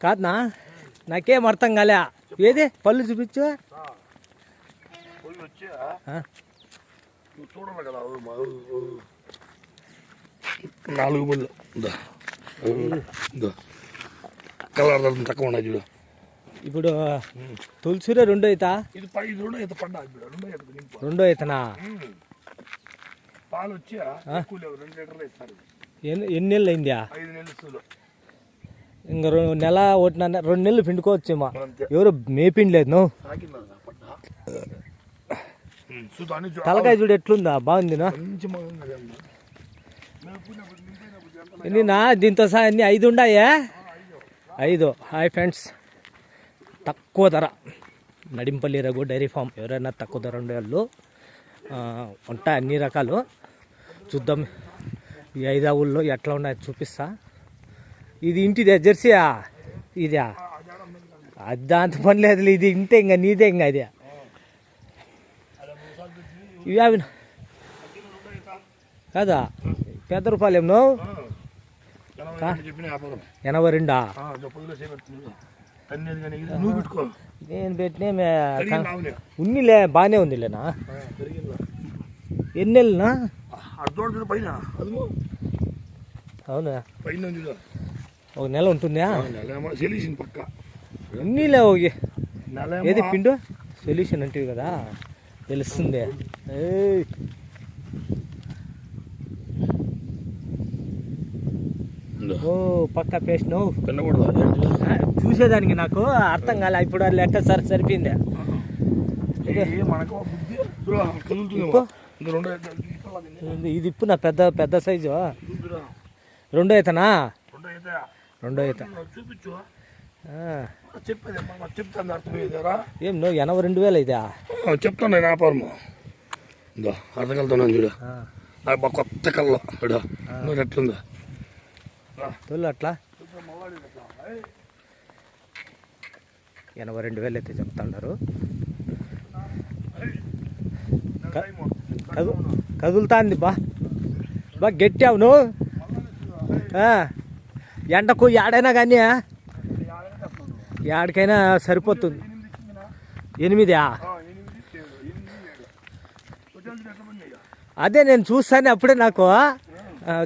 కాదనా నాకేం అర్థం కాలే ఏది పళ్ళు చూపించు పోయి వచ్చి ఆ, నువ్వు చూడాలి కదా ఓ మా- ఓ- ఓ. నాలుగు పళ్ళు ఇందా. ఓ, ఇందా. కలర్ తక్కువ ఉన్నాయి చూడు ఇప్పుడు తులసిరే రెండో అవుతా ఇది పై ఇది రెండు అయితే పడ్డా ఇప్పుడు రెండు అయితే నింపు రెండో అవుతానా ఉమ్. పాలు వచ్చి ఎక్కువ లేవు రెండు లీటర్లు ఇస్తారు ఎన్ని ఎన్ని నెలలు అయిందా ఐదు నెలలు ఇస్తారు ఇంక రెండు నెల ఒకటిన్నర రెండు నెలలు పిండుకోవచ్చేమో. అంతే. ఎవరు మేపిండలేదు నువ్వు తలకాయ చూడు ఎట్లుందా? బాగుంది నా మంచి మగంగా ఉంది అమ్మ. మేపుకున్నప్పుడు నింపినప్పుడు ఎంత ఎన్నినా దీంతో సహా అన్ని ఐదు ఉన్నాయా ఐదు. Hi friends. తక్కువ ధర. Nadimpalli Raghu dairy farm. ఎవరైనా తక్కువ ధర ఉండే వాళ్ళు ఆ, ఉంటాయి అన్ని రకాలు. చూద్దాం. ఈ ఐదు ఆవుల్లో ఎట్లా ఉన్నాయో చూపిస్తా. ఇది ఇంటిదే జెర్సీయా? ఇదా? అది దాంతో పని లేదు ఇది ఇంతే ఇంకా నీదే ఇంకా ఇది ఇవి అవి కాదా? పెద్ద రూపాయలు ఏమో ఎనభై రెండు నేను పెట్టినే ఉన్నిలే బాగానే ఉందిలేనా? ఆ, పెరిగిందా? ఎన్ని నెలలునా అది చూడు చూడు పైన అదిగో అవునా ఒక నెల ఉంటుందా? ఆ, నెలేమో సెలీసింది పక్క. ఉన్నిలే నెలేమో ఏది పిండు? సొల్యూషన్ అంటే కదా. తెలుస్తుంది. ఏయ్. ఉందో. ఓ పక్క ఏంటి? చూసేదానికి నాకు అర్థం కాలే ఇప్పుడు అది లెక్క సరి సరిపోయింది. ఇది- ఇప్పు నా పెద్ద పెద్ద సైజు. రెండో అవుతానా రెండు అవుతా చూపించు. చెప్పేది చెప్తాను అర్థమయ్యేదారా ఏం నువ్వు ఎనభై రెండు వేలు అయితే చెప్తాను నేను వ్యాపారము ఇందో అర్థగలుగుతున్నాను చూడు. నాకు కొత్త కళ్ళ చూడు నువ్వు ఎట్లుందా. తోలు అట్లా? ఎనభై రెండు వేలు అయితే చెప్తున్నారు కదు కదులుతాంది బా. బా గట్టావు నువ్వు. ఆ. ఎండకు ఏడైనా కానీ ఏడికైనా సరిపోతుంది. ఎనిమిదా? అదే నేను చూస్తాను అప్పుడే నాకు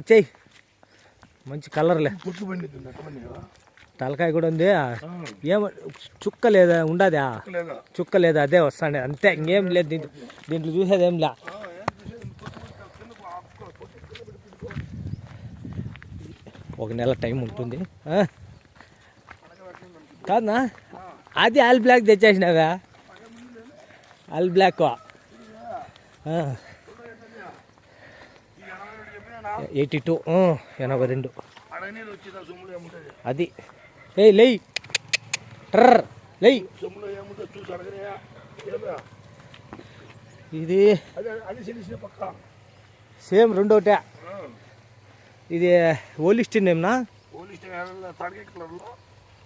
చెయ్యి. మంచి కలర్లే. తలకాయ కూడా ఉంది. ఏమ చుక్క లేదా ఉండదా? చుక్క లేదా? అదే వస్తాండే. అంతే ఇంకేం లేదు. దీంట్లో దీంట్లో చూసేది ఏం లే. ఒక నెల టైం ఉంటుంది? కాదనా? అది ఆల్ బ్లాక్ తెచ్చేసినావా? ఆల్ బ్లాక్ ఎయిటీ టూ ఎనభై రెండు. అది. ఏయ్ లేయ్. ట్రర్. లేయ్? ఇది సేమ్ రెండోటే. ఇది ఓలిస్టిన్ ఏమన్నా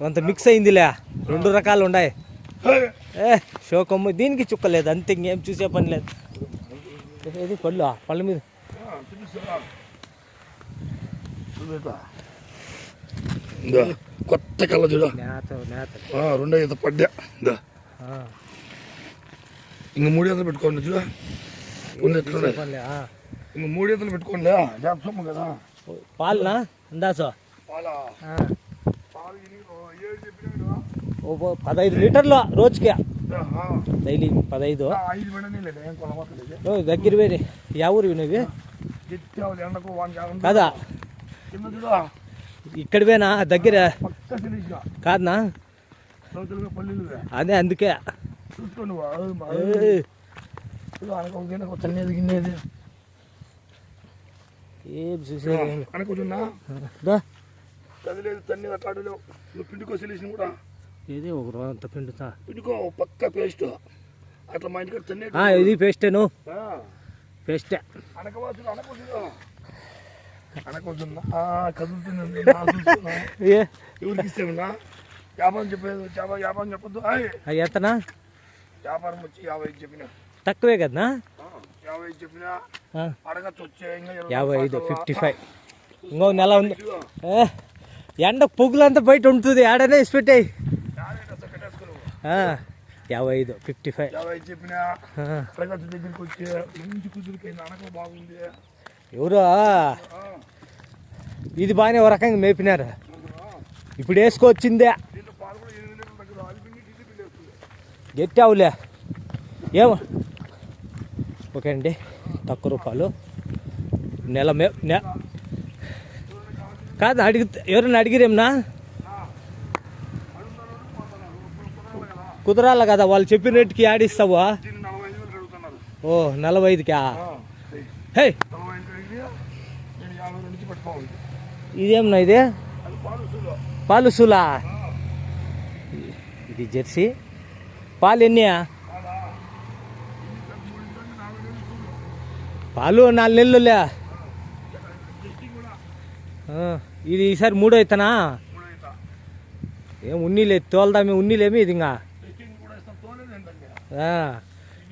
అంత మిక్స్ అయిందిలే. రెండు రకాలు ఉన్నాయి! ఏ షోకమ్మ దీనికి చుక్క లేదు అంతే ఇంకేం చూసే పని లేదు. ఏది పళ్ళు పళ్ళ మీద. కొత్త కళ్ళ చూడ. రెండో ఈత పడ్డా. ఇందా ఇంక మూడు ఈతలు పెట్టుకోండి చూడ. ఇంక మూడు ఈతలు పెట్టుకోండి కదా. పాలనా? అందాసో పదహైదు లీటర్లు రోజుకి. డైలీ పదహైదు. దగ్గర వేరే. యా ఊరు జాగ్రత్త. కాదా? ఇక్కడివేనా దగ్గర? కాదనా? అదే అందుకే చూసుకో నువ్వు ఆ, మా, ఏయ్, చూడు, అనక ఒక గిన్నె, ఒక తన్నేది గిన్నెది ఏం చూసేది. అనుకుంటున్నా తన్ని అట్లాడలేవు. నువ్వు పిండుకో కూడా. ఇది ఒక రోజు అంత పిండుతా? పిండుకో పక్క పేస్ట్. అట్లా మా ఇంటికి తన్నే ఇది పేస్టేను పేస్టే. అనకవాసులు అనకొద్దుగా అనకొద్దున్నా కదులుతుంది ఎవరికి ఇస్తేమన్నా వ్యాపారం చెప్పేది వ్యాపారం వ్యాపారం చెప్పొద్దు. వచ్చి యాభై ఐదు చెప్పిన. తక్కువే కదా యాభై ఐదు. ఫిఫ్టీ ఫైవ్ ఇంకో నెల ఉంది. ఎండ పొగులంతా బయట ఉంటుంది ఆడనే ఇసి పెట్టాయి యాభై ఐదు ఫిఫ్టీ ఫైవ్ ఎవరు? ఇది బాగానే ఒక రకంగా మేపినారు. ఇప్పుడు వేసుకొచ్చిందే దీంట్లో పాలు కూడా ఓకే అండి తక్కువ రూపాయలు. నెల మే నె కాదు అడిగి ఎవరైనా అడిగిరేమన్నా కుదరాల కదా వాళ్ళు చెప్పిన రేటుకి ఆడిస్తావా ఓ నలభై ఐదుకా హే! ఇదేమన్నా ఇది? పాలు సూలా ఇది జెర్సీ. పాలు ఎన్ని కాదా? ఇది సార్ మూడు ఇంచులు నాలుగు వేలు వసూలు. పాలు నాలుగు నెలలులే ఇది ఈసారి మూడో అవుతానా. ఏం ఉన్నీలే తోలుదామే ఉన్నీలేమి ఇది ఇంకా.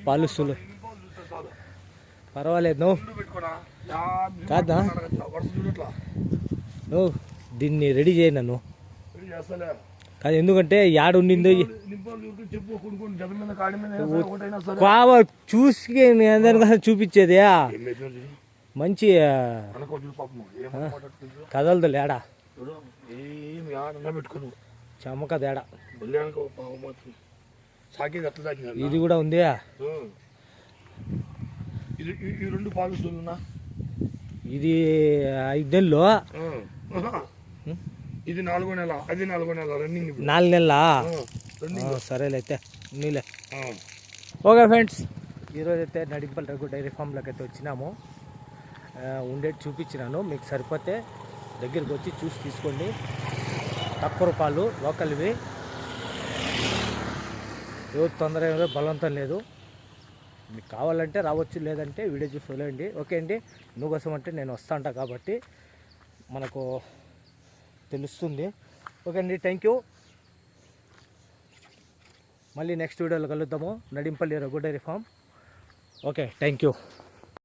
పాలు సులు. పర్వాలేదు నువ్వు. కాదా? నువ్వు దీన్ని రెడీ చేయి నన్ను. ఇది చేస్తలే. కాదు ఎందుకంటే యాడ ఉండిందో. కావ చూసి చూపించేది. మంచి. కదలదు లేడా? చమక తేడా. ఇది కూడా ఉంది? ఇది ఈ- ఈ రెండు పాలు వస్తున్నా ఇది నాలుగో నెల అది నాలుగో నెల రన్నింగ్ నాలుగు నెలలా? సరేలే అయితే నీలే. ఓకే ఫ్రెండ్స్ ఈరోజు అయితే నడింపల్ రఘు డైరీ ఫామ్లోకి అయితే వచ్చినాము ఉండేది చూపించినాను మీకు సరిపోతే దగ్గరికి వచ్చి చూసి తీసుకోండి. తక్కువ రూపాయలు లోకల్వి. ఎవరు తొందర ఏమో బలవంతం లేదు. మీకు కావాలంటే రావచ్చు లేదంటే వీడియో చూసి వదిలేయండి. ఓకే అండి నువ్వు కోసం అంటే నేను వస్తా కాబట్టి మనకు తెలుస్తుంది. ఓకే అండి థ్యాంక్ యూ మళ్ళీ నెక్స్ట్ వీడియోలో కలుద్దాము. Nadimpalli Raghu dairy farm. Okay thank you